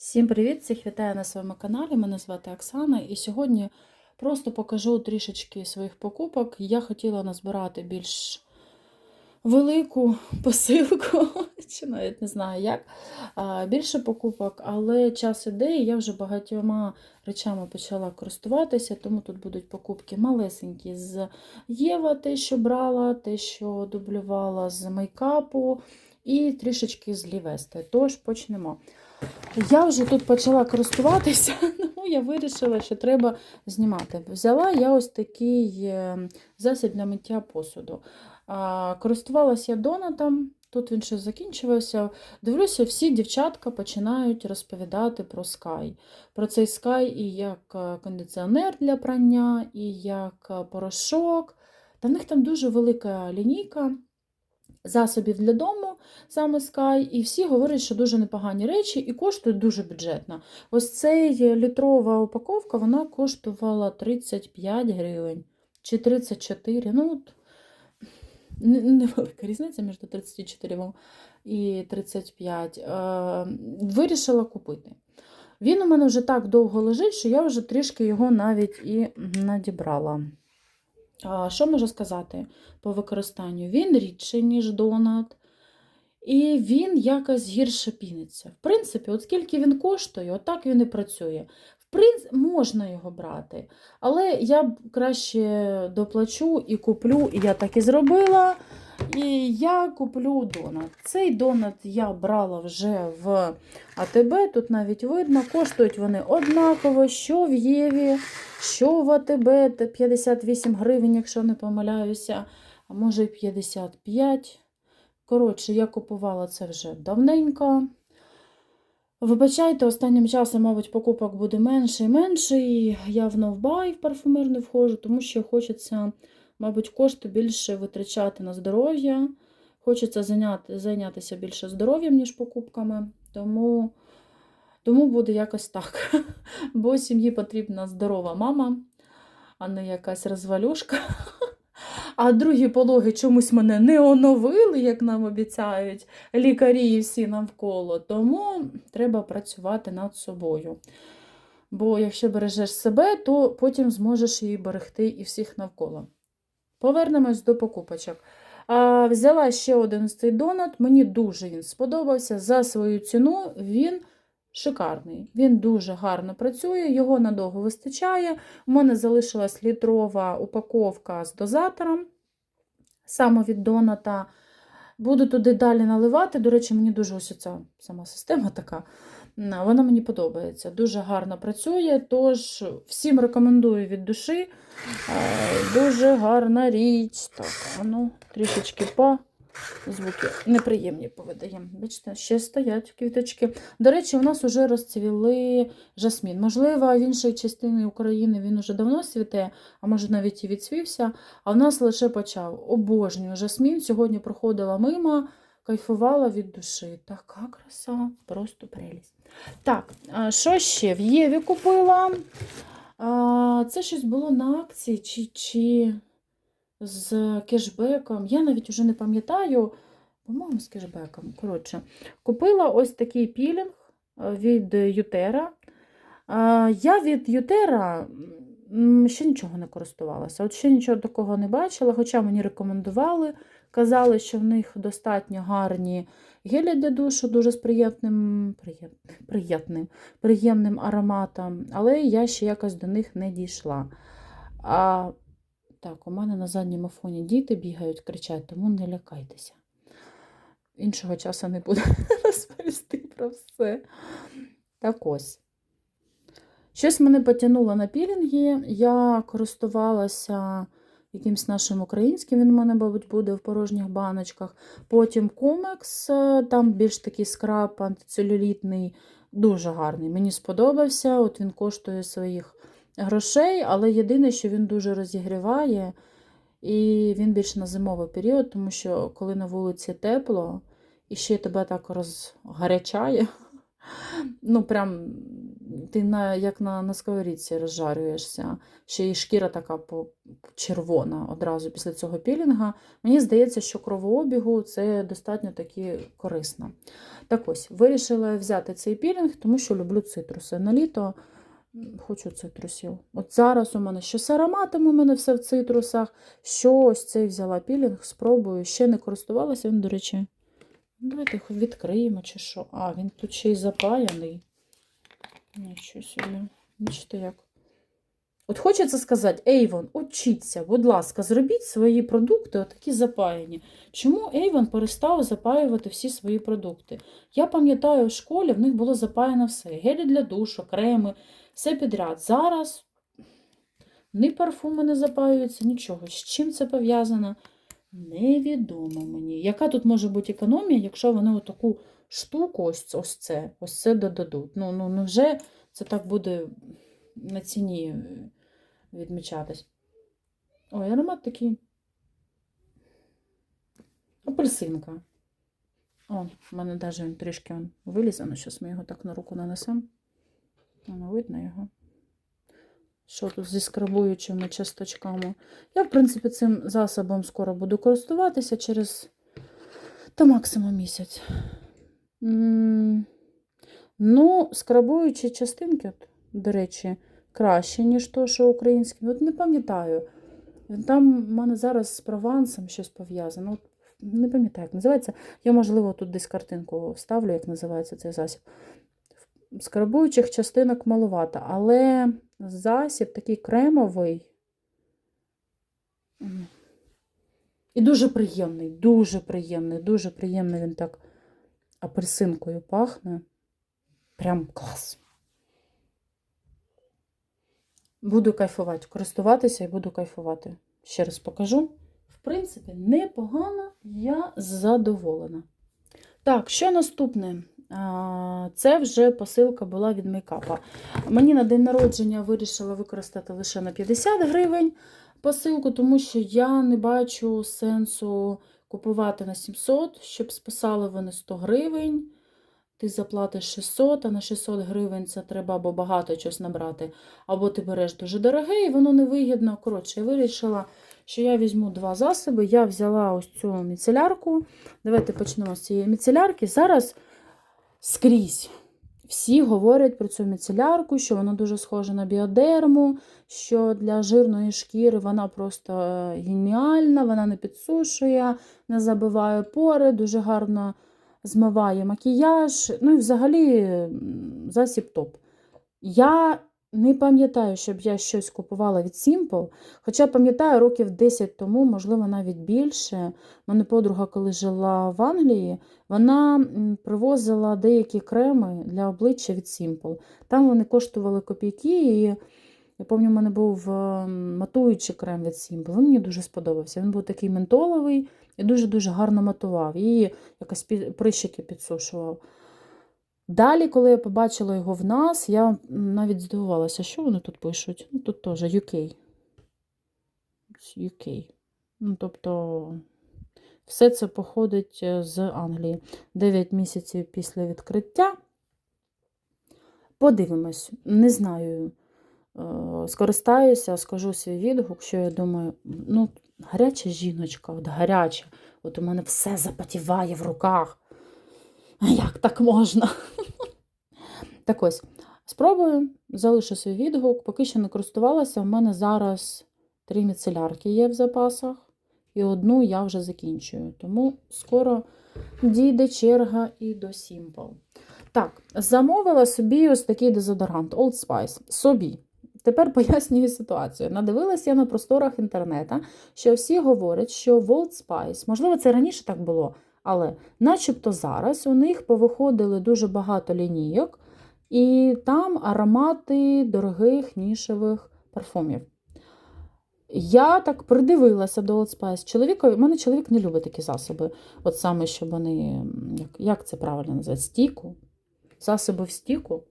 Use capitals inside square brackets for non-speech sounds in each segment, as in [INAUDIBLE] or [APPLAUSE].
Всім привіт! Всіх вітаю на своєму каналі. Мене звати Оксана, і сьогодні просто покажу трішечки своїх покупок. Я хотіла назбирати більш велику [LAUGHS] посилку, чи навіть не знаю як, більше покупок, але час іде, і я вже багатьома речами почала користуватися, тому тут будуть покупки малесенькі з Єва, те, що брала, те, що дублювала з мейкапу, і трішечки з Лівести. Тож почнемо. Я вже тут почала користуватися, [LAUGHS] тому я вирішила, що треба знімати. Взяла я ось такий е, засіб для миття посуду. Користувалася я донатом, тут він ще закінчувався. Дивлюся, всі дівчатка починають розповідати про Sky. Про цей Sky і як е, кондиціонер для прання, і як е, порошок. Та в них там дуже велика лінійка засобів для дому, саме Sky, і всі говорять, що дуже непогані речі і коштують дуже бюджетно. Ось цей літрова упаковка вона коштувала 35 гривень чи 34. Ну, от, невелика різниця між 34 і 35. Е, Вирішила купити. Він у мене вже так довго лежить, що я вже трішки його навіть і надібрала. А, Що можу сказати по використанню? Він рідший, ніж донат, і він якось гірше піниться. В принципі, от скільки він коштує, отак він і працює. В принципі, можна його брати, але я б краще доплачу і куплю, і я так і зробила. І я куплю донат. Цей донат я брала вже в АТБ, тут навіть видно, коштують вони однаково, що в Єві, що в АТБ, та 58 гривень, якщо не помиляюся, а може й 55. Коротше, я купувала це вже давненько. Вибачайте, останнім часом, мабуть, покупок буде менше і менше. І я в новбай в парфумерний входжу, тому що хочеться, мабуть, кошти більше витрачати на здоров'я. Хочеться зайняти, зайнятися більше здоров'ям, ніж покупками. Тому, тому буде якось так. [LAUGHS] Бо сім'ї потрібна здорова мама, а не якась розвалюшка. [LAUGHS] А другі пологи чомусь мене не оновили, як нам обіцяють лікарі і всі навколо. Тому треба працювати над собою. Бо якщо бережеш себе, то потім зможеш її берегти і всіх навколо. Повернемось до покупочок. А, взяла ще один з цей донат. Мені дуже він сподобався. За свою ціну він шикарний. Він дуже гарно працює, його надовго вистачає. У мене залишилась літрова упаковка з дозатором саме від доната. Буду туди далі наливати. До речі, мені дуже ось ця сама система така. Вона мені подобається. Дуже гарно працює. Тож всім рекомендую від душі. Е, Дуже гарна річ. Так, ну, трішечки по звуки неприємні повидаємо. Бачите, ще стоять квіточки. До речі, у нас вже розцвіли жасмін. Можливо, в іншій частині України він уже давно цвіте, а може навіть і відцвівся. А в нас лише почав. Обожнюю жасмін. Сьогодні проходила мимо, кайфувала від душі. Така краса, просто прелість. Так, що ще? В Єві купила. Це щось було на акції чи, чи з кешбеком. Я навіть вже не пам'ятаю. По-моєму, з кешбеком. Коротше, купила ось такий пілінг від Ютера. Я від Ютера ще нічого не користувалася. От ще нічого такого не бачила, хоча мені рекомендували. Казали, що в них достатньо гарні гелі для душу, дуже з приємним, приєм, приємним, приємним ароматом, але я ще якось до них не дійшла. А, так, у мене на задньому фоні діти бігають, кричать, тому не лякайтеся. Іншого часу не буду [LAUGHS] розповісти про все. Так ось. Щось мене потягнуло на пілінги. Я користувалася якимсь нашим українським, він у мене, мабуть, буде в порожніх баночках. Потім комекс, там більш такий скраб антицелюлітний, дуже гарний. Мені сподобався. От він коштує своїх грошей, але єдине, що він дуже розігріває. І він більше на зимовий період, тому що коли на вулиці тепло і ще тебе так розгарячає, ну прям ти на, як на, на сковорідці розжарюєшся. Ще й шкіра така червона одразу після цього пілінга. Мені здається, що кровообігу це достатньо таки корисно. Так ось, вирішила взяти цей пілінг, тому що люблю цитруси. На літо хочу цитрусів. От зараз у мене що з ароматом, у мене все в цитрусах. Що ось цей взяла пілінг, спробую. Ще не користувалася він, до речі. Давайте його відкриємо чи що. А, він тут ще й запаяний. Нічого собі. Бачите як. От хочеться сказати, Ейвон, учіться, будь ласка, зробіть свої продукти отакі запаяні. Чому Ейвон перестав запаювати всі свої продукти? Я пам'ятаю, в школі в них було запаяно все: гелі для душу, креми, все підряд. Зараз ні парфуми не запаюються, нічого. З чим це пов'язано? Невідомо мені. Яка тут може бути економія, якщо вони отаку штуку, ось, ось це, ось це додадуть? Ну, ну, невже це так буде на ціні е, відмічатись? Ой, аромат такий. Апельсинка. О, в мене навіть він трішки он вилізано. Зараз ми його так на руку нанесемо. Воно видно його. Що тут зі скрабуючими часточками. Я, в принципі, цим засобом скоро буду користуватися через та максимум місяць. Ну, скрабуючі частинки, от, до речі, краще, ніж то, що українські. От не пам'ятаю. Там в мене зараз з провансом щось пов'язано. От не пам'ятаю, як називається. Я, можливо, тут десь картинку вставлю, як називається цей засіб. Скрабуючих частинок маловато, але засіб такий кремовий. І дуже приємний, дуже приємний, дуже приємний він так апельсинкою пахне. Прям клас. Буду кайфувати, користуватися і буду кайфувати. Ще раз покажу. В принципі, непогано, я задоволена. Так, що наступне? Це вже посилка була від мейкапа. Мені на день народження вирішила використати лише на 50 гривень посилку, тому що я не бачу сенсу купувати на 700, щоб списали вони 100 гривень. Ти заплатиш 600, а на 600 гривень це треба або багато чогось набрати, або ти береш дуже дороге, і воно невигідно. Коротше, я вирішила, що я візьму два засоби. Я взяла ось цю міцелярку. Давайте почнемо з цієї міцелярки. Зараз скрізь всі говорять про цю міцелярку, що вона дуже схожа на біодерму, що для жирної шкіри вона просто е, геніальна, вона не підсушує, не забиває пори, дуже гарно змиває макіяж. Ну і взагалі засіб топ. Я не пам'ятаю, щоб я щось купувала від Simple, хоча пам'ятаю, років 10 тому, можливо, навіть більше. Мене подруга, коли жила в Англії, вона привозила деякі креми для обличчя від Simple. Там вони коштували копійки, і я пам'ятаю, у мене був е, матуючий крем від Simple. Він мені дуже сподобався. Він був такий ментоловий і дуже-дуже гарно матував. І якось прищики підсушував. Далі, коли я побачила його в нас, я навіть здивувалася, що вони тут пишуть. Ну, тут теж UK. UK. Ну, тобто, все це походить е, з Англії. 9 місяців після відкриття. Подивимось, не знаю. е, Скористаюся, скажу свій відгук, що я думаю, ну, гаряча жіночка, от гаряча. От у мене все запотіває в руках. Як так можна? Так ось, спробую, залишу свій відгук. Поки що не користувалася. У мене зараз три міцелярки є в запасах, і одну я вже закінчую. Тому скоро дійде черга і до Simple. Так, замовила собі ось такий дезодорант Old Spice. Собі. Тепер [LAUGHS] пояснюю ситуацію. Надивилася я на просторах інтернету, що всі говорять, що в Old Spice, можливо, це раніше так було, але начебто зараз у них повиходили дуже багато лінійок, і там аромати дорогих нішевих парфумів. Я так придивилася до Old Spice. Чоловікові, у мене чоловік не любить такі засоби. От саме, щоб вони, як, як це правильно назвати, стіку. Засоби в стіку.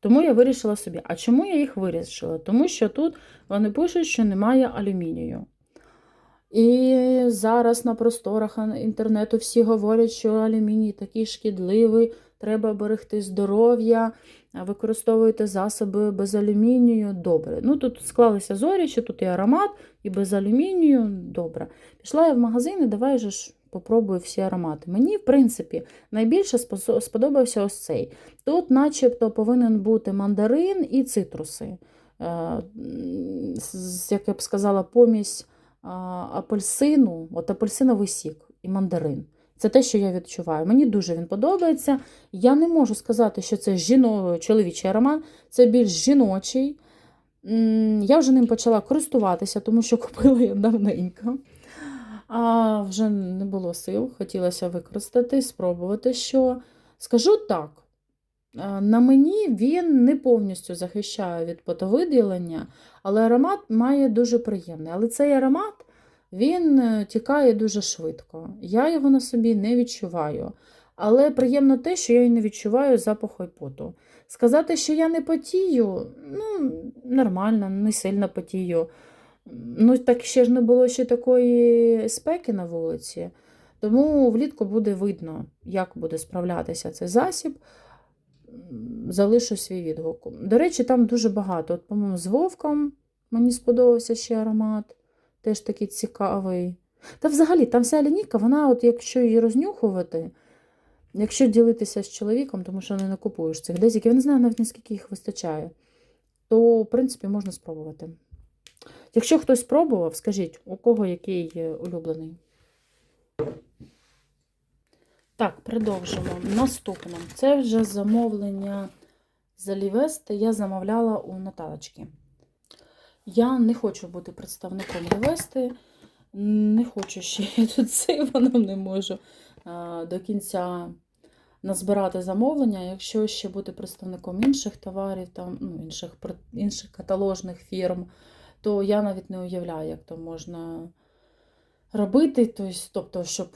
Тому я вирішила собі. А чому я їх вирішила? Тому що тут вони пишуть, що немає алюмінію. І зараз на просторах інтернету всі говорять, що алюміній такий шкідливий, треба берегти здоров'я, використовуєте засоби без алюмінію, добре. Ну, тут склалися зорі, що тут і аромат, і без алюмінію, добре. Пішла я в магазин і давай же ж попробую всі аромати. Мені, в принципі, найбільше сподобався ось цей. Тут, начебто, повинен бути мандарин і цитруси. Е, Як я б сказала, помість апельсину, от апельсиновий сік і мандарин. Це те, що я відчуваю. Мені дуже він подобається. Я не можу сказати, що це жіно... чоловічий аромат, це більш жіночий. Я вже ним почала користуватися, тому що [LAUGHS] купила я давненько. А вже не було сил, хотілося використати, спробувати що. Скажу так, е, на мені він не повністю захищає від потовиділення, але аромат має дуже приємний. Але цей аромат він е, тікає дуже швидко. Я його на собі не відчуваю. Але приємно те, що я і не відчуваю запаху і поту. Сказати, що я не потію, ну, нормально, не сильно потію. Ну, так ще ж не було ще такої спеки на вулиці. Тому влітку буде видно, як буде справлятися цей засіб. Залишу свій відгук. До речі, там дуже багато. От, по-моєму, з вовком мені сподобався ще аромат, теж такий цікавий. Та взагалі, там вся лінійка, вона, от якщо її рознюхувати, якщо ділитися з чоловіком, тому що не накупуєш цих дезіків, я не знаю навіть наскільки їх вистачає, то, в принципі, можна спробувати. Якщо хтось пробував, скажіть, у кого який улюблений. Так, продовжимо. Наступне. Це вже замовлення з Алівести. Я замовляла у Наталочки. Я не хочу бути представником Лівести. Не хочу ще я тут [LAUGHS] сиваном не можу до кінця назбирати замовлення. Якщо ще бути представником інших товарів, там, ну, інших, інших каталожних фірм, то я навіть не уявляю, як то можна робити. Тобто щоб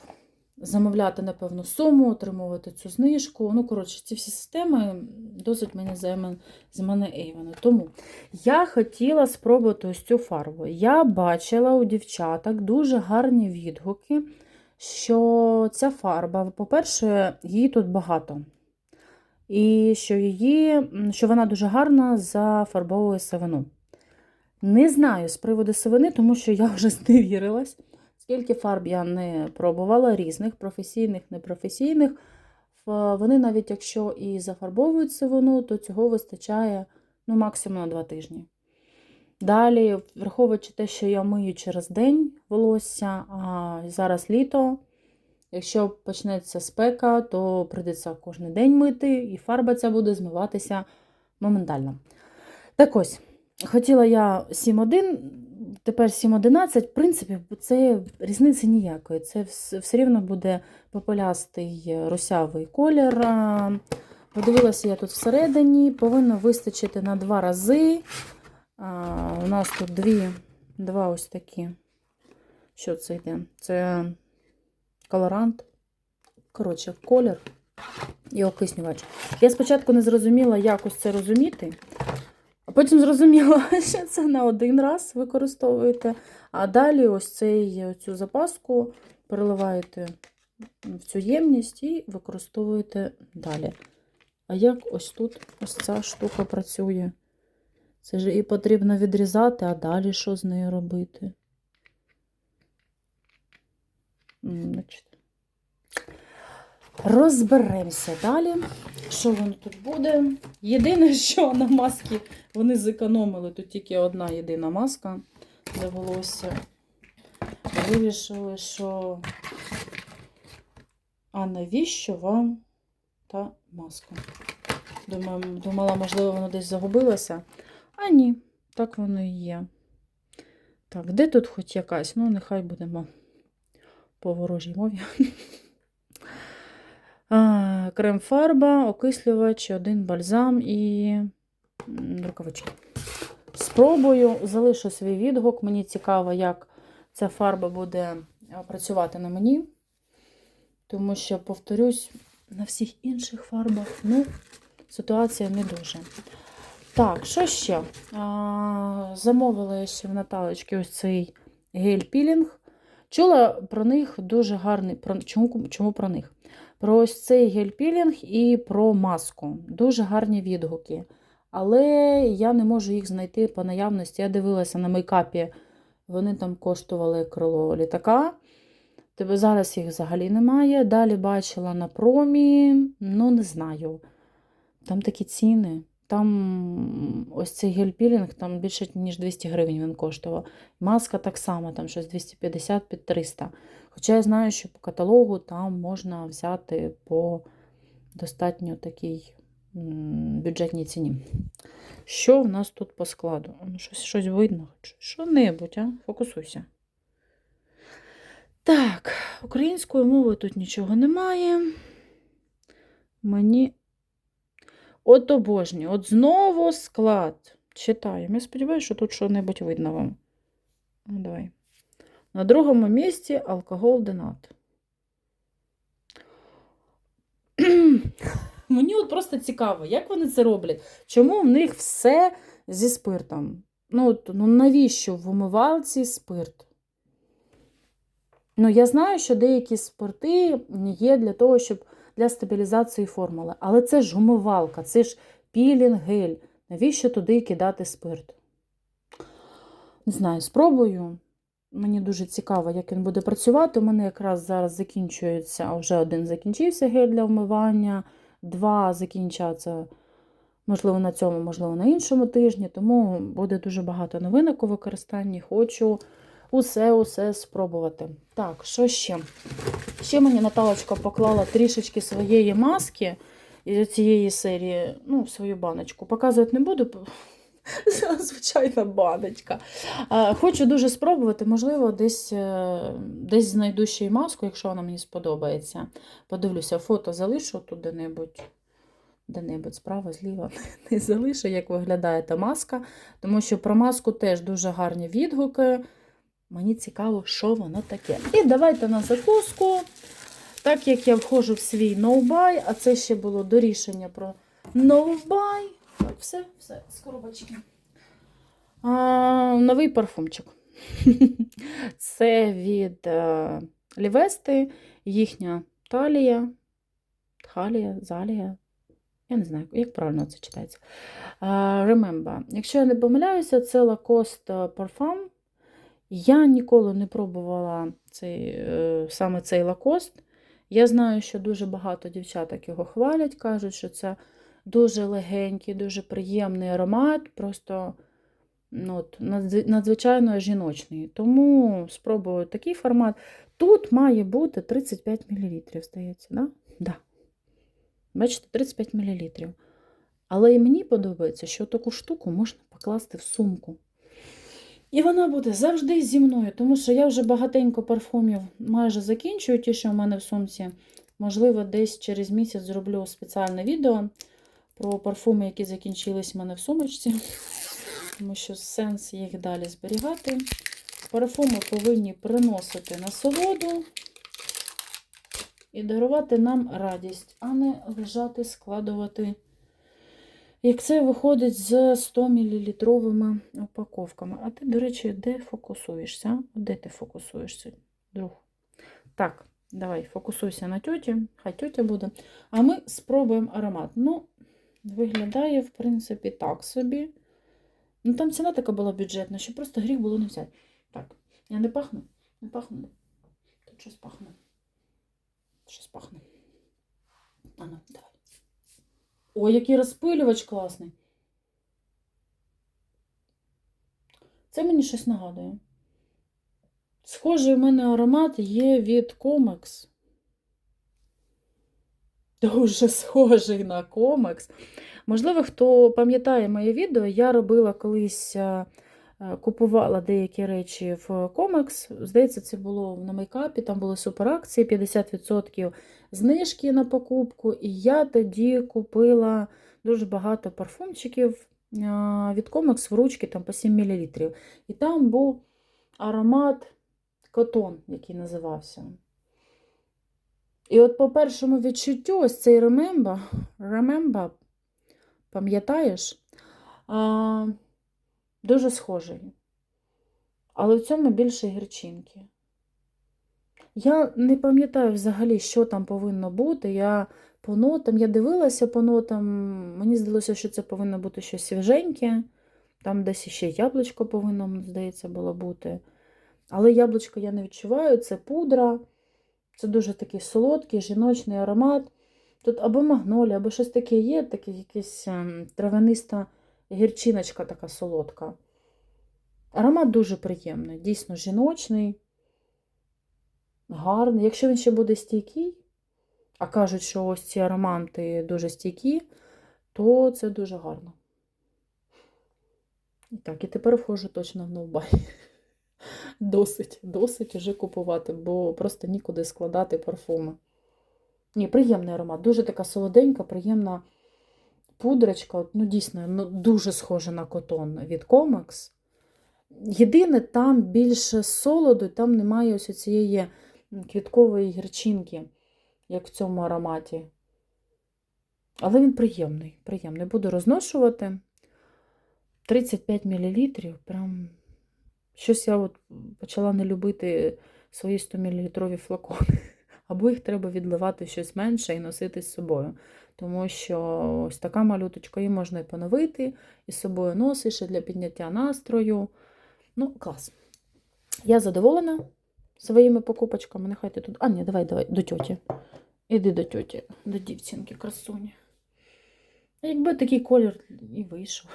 замовляти на певну суму, отримувати цю знижку. Ну, коротше, ці всі системи досить мені займе з мене Ейвена. Тому я хотіла спробувати ось цю фарбу. Я бачила у дівчаток дуже гарні відгуки, що ця фарба, по-перше, її тут багато. І що, її, що вона дуже гарна зафарбовує сивину. Не знаю з приводу сивини, тому що я вже [LAUGHS] зневірилась. Скільки фарб я не пробувала, різних, професійних, непрофесійних. Вони навіть якщо і зафарбовують сивину, то цього вистачає ну, максимум на два тижні. Далі, враховуючи те, що я мию через день волосся, а зараз літо, якщо почнеться спека, то прийдеться кожен день мити, і фарба ця буде змиватися моментально. Так ось, хотіла я 7,1, тепер 7,11. В принципі, це різниці ніякої. Це все рівно буде попелястий русявий колір. Подивилася я тут всередині, повинно вистачити на два рази. У нас тут дві, два ось такі. Що це йде? Це колорант. Коротше, колір і окиснювач. Я спочатку не зрозуміла, як ось це розуміти. А потім зрозуміла, [LAUGHS] що це на один раз використовуєте. А далі ось цей, цю запаску переливаєте в цю ємність і використовуєте далі. А як ось тут ось ця штука працює? Це ж і потрібно відрізати, а далі що з нею робити? Значить, розберемося далі. Що воно тут буде? Єдине, [LAUGHS] що на маски вони зекономили, тут тільки одна єдина маска для волосся. Вирішили, що. А навіщо вам та маска? Думала, можливо, воно десь загубилося. А ні, так воно і є. Так, де тут хоч якась? Ну, нехай будемо по ворожій мові. [LAUGHS] Крем-фарба, окислювач, один бальзам і рукавички. Спробую, залишу свій відгук. Мені цікаво, як ця фарба буде працювати на мені. Тому що, повторюсь, на всіх інших фарбах ну, ситуація не дуже. Так, що ще? А, замовила ще в Наталочки ось цей гель-пілінг. Чула про них дуже гарний. Чому, чому про них? Про ось цей гель-пілінг і про маску. Дуже гарні відгуки. Але я не можу їх знайти по наявності. Я дивилася на мейкапі, вони там коштували крило літака. Тобто зараз їх взагалі немає. Далі бачила на промі, ну не знаю. Там такі ціни. Там ось цей гель-пілінг, там більше, ніж 200 гривень він коштував. Маска так само, там щось 250 під 300. Хоча я знаю, що по каталогу там можна взяти по достатньо такій бюджетній ціні. Що в нас тут по складу? Ну, Щось, щось видно. Що-небудь, а? Фокусуйся. Так, українською мовою тут нічого немає. Мені. От обожнюю. От знову склад. Читаємо. Я сподіваюся, що тут що-небудь видно вам. Ну, давай. На другому місці алкоголь денат. [CLEARS THROAT] Мені от просто цікаво, як вони це роблять. Чому в них все зі спиртом? Ну, ну навіщо в умивалці спирт? Ну, я знаю, що деякі спирти є для того, щоб для стабілізації формули. Але це ж умивалка, це ж пілінг, гель. Навіщо туди кидати спирт? Не знаю, спробую. Мені дуже цікаво, як він буде працювати. У мене якраз зараз закінчується, вже один закінчився гель для вмивання, два закінчаться, можливо, на цьому, можливо, на іншому тижні. Тому буде дуже багато новинок у використанні. Хочу усе-усе спробувати. Так, що ще? Ще мені Наталочка поклала трішечки своєї маски із цієї серії, ну, свою баночку. Показувати не буду. [LAUGHS] Звичайна баночка. Хочу дуже спробувати, можливо, десь е, десь знайду ще й маску, якщо вона мені сподобається. Подивлюся, фото залишу тут де-небудь. Де-небудь справа, зліва [LAUGHS] не залишу, як виглядає та маска. Тому що про маску теж дуже гарні відгуки. Мені цікаво, що воно таке. І давайте на закуску. Так як я входжу в свій ноубай, а це ще було до рішення про ноубай. Так, все, все, з коробочки. А, новий парфумчик. [LAUGHS] Це від е, Лівести, їхня талія. Талія, залія. Я не знаю, як правильно це читається. Remember. Якщо я не помиляюся, це Lacoste Parfum. Я ніколи не пробувала цей, е, саме цей Lacoste. Я знаю, що дуже багато дівчаток його хвалять, кажуть, що це дуже легенький, дуже приємний аромат, просто ну, от, надзвичайно жіночний. Тому спробую такий формат. Тут має бути 35 мл, здається, да? Да. Бачите, 35 мл. Але і мені подобається, що таку штуку можна покласти в сумку. І вона буде завжди зі мною, тому що я вже багатенько парфумів майже закінчую, ті, що в мене в сумці. Можливо, десь через місяць зроблю спеціальне відео про парфуми, які закінчились в мене в сумочці, тому що сенс їх далі зберігати. Парфуми повинні приносити насолоду і дарувати нам радість, а не лежати, складувати. Як це виходить з 100 мл упаковками. А ти, до речі, де фокусуєшся? Де ти фокусуєшся, друг? Так, давай, фокусуйся на тьоті, хай тьотя буде. А ми спробуємо аромат. Ну, виглядає, в принципі, так собі. Ну, там ціна така була бюджетна, що просто гріх було не взяти. Так, я не пахну? Не пахну. Тут щось пахне. Щось пахне. А ну, давай. Ой, який розпилювач класний. Це мені щось нагадує. Схожий у мене аромат є від Comex. [LAUGHS] Дуже схожий на Comex. Можливо, хто пам'ятає моє відео, я робила колись, е, е, купувала деякі речі в Comex. Здається, це було на мейкапі, там були суперакції, 50% знижки на покупку. І я тоді купила дуже багато парфумчиків е, від Comex в ручки там по 7 мл. І там був аромат котон, який називався. І от по першому відчуттю, ось цей Remember, Remember пам'ятаєш, дуже схожий. Але в цьому більше гірчинки. Я не пам'ятаю взагалі, що там повинно бути. Я по нотам, я дивилася по нотам, мені здалося, що це повинно бути щось свіженьке. Там десь ще яблучко повинно, здається, було бути. Але яблучко я не відчуваю, це пудра, це дуже такий солодкий, жіночний аромат. Тут або магнолія, або щось таке є, таке якась ем, травяниста гірчиночка така солодка. Аромат дуже приємний, дійсно жіночний, гарний. Якщо він ще буде стійкий, а кажуть, що ось ці аромати дуже стійкі, то це дуже гарно. І так, і тепер входжу точно в новбай. Досить, досить уже купувати, бо просто нікуди складати парфуми. Ні, приємний аромат. Дуже така солоденька, приємна пудрочка. Ну, дійсно, ну, дуже схожа на котон від Comex. Єдине, там більше солоду, там немає ось цієї квіткової гірчинки, як в цьому ароматі. Але він приємний. приємний. Буду розношувати. 35 мл. Прям щось я от почала не любити свої 100 мл флакони. [LAUGHS] Або їх треба відливати щось менше і носити з собою. Тому що ось така малюточка, її можна і поновити, і з собою носиш, і для підняття настрою. Ну, клас. Я задоволена своїми покупочками. Нехай ти тут. А, ні, давай, давай, до тьоті. Іди до тьоті, до дівчинки, красуні. Якби такий колір і вийшов.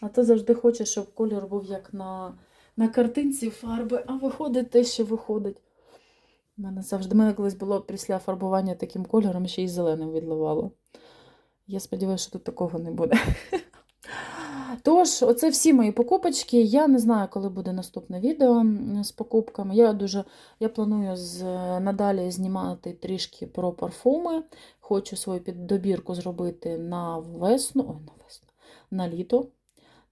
А то завжди хочеш, щоб колір був як на, на картинці фарби, а виходить те, що виходить. У мене завжди мене колись було після фарбування таким кольором ще й зеленим відливало. Я сподіваюся, що тут такого не буде. [LAUGHS] Тож, оце всі мої покупочки. Я не знаю, коли буде наступне відео з покупками. Я дуже я планую з, надалі знімати трішки про парфуми. Хочу свою піддобірку зробити на весну, ой, на весну, на літо.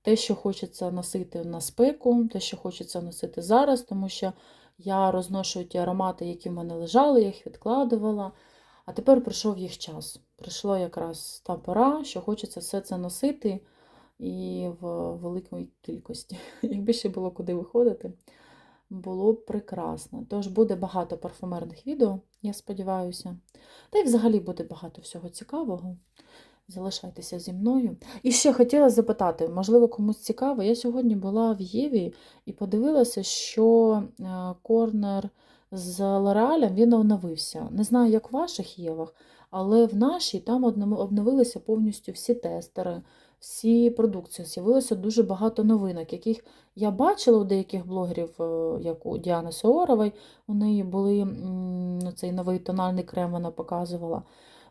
Те, що хочеться носити на спеку, те, що хочеться носити зараз, тому що я розношую ті аромати, які в мене лежали, я їх відкладувала. А тепер прийшов їх час. Прийшла якраз та пора, що хочеться все це носити і в великій кількості. [LAUGHS] Якби ще було куди виходити, було б прекрасно. Тож буде багато парфумерних відео, я сподіваюся. Та й взагалі буде багато всього цікавого. Залишайтеся зі мною. І ще хотіла запитати, можливо, комусь цікаво. Я сьогодні була в Єві і подивилася, що е, корнер з Лореалем він обновився. Не знаю, як в ваших Євах, але в нашій там обновилися повністю всі тестери, всі продукції. З'явилося дуже багато новинок, яких я бачила у деяких блогерів, е, як у Діани Соорової, у неї були цей новий тональний крем, вона показувала.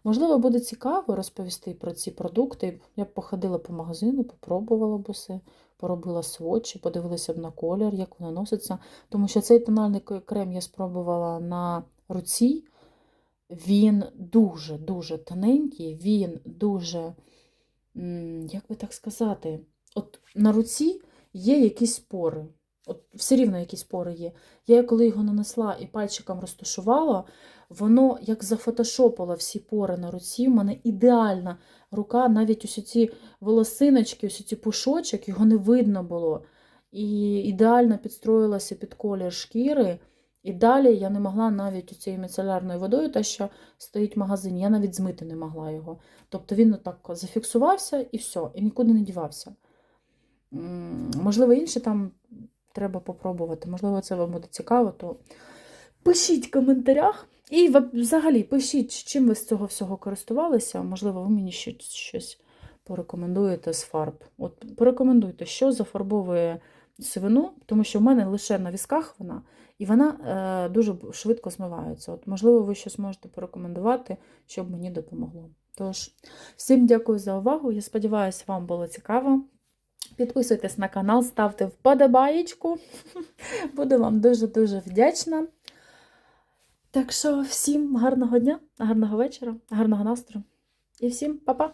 Можливо, буде цікаво розповісти про ці продукти. Я б походила по магазину, попробувала б усе, поробила сводчі, подивилася б на колір, як воно носиться. Тому що цей тональний крем я спробувала на руці. Він дуже-дуже тоненький, він дуже, як би так сказати, от на руці є якісь пори. От Все рівно якісь пори є. Я коли його нанесла і пальчиком розташувала, воно як зафотошопило всі пори на руці. У мене ідеальна рука, навіть ось ці волосиночки, ось ці пушочок, його не видно було. І ідеально підстроїлася під колір шкіри. І далі я не могла навіть цією міцелярною водою, те, що стоїть в магазині, я навіть змити не могла його. Тобто він так зафіксувався і все, і нікуди не дівався. Можливо, інші там треба попробувати. Можливо, це вам буде цікаво, то пишіть в коментарях. І взагалі пишіть, чим ви з цього всього користувалися. Можливо, ви мені ще щось порекомендуєте з фарб. От Порекомендуйте, що зафарбовує сивину, тому що в мене лише на візках вона, і вона е, дуже швидко змивається. От, Можливо, ви щось можете порекомендувати, щоб мені допомогло. Тож, всім дякую за увагу. Я сподіваюся, вам було цікаво. Підписуйтесь на канал, ставте вподобаєчку. [LAUGHS] Буду вам дуже-дуже вдячна. Так що, всім гарного дня, гарного вечора, гарного настрою. І всім па-па!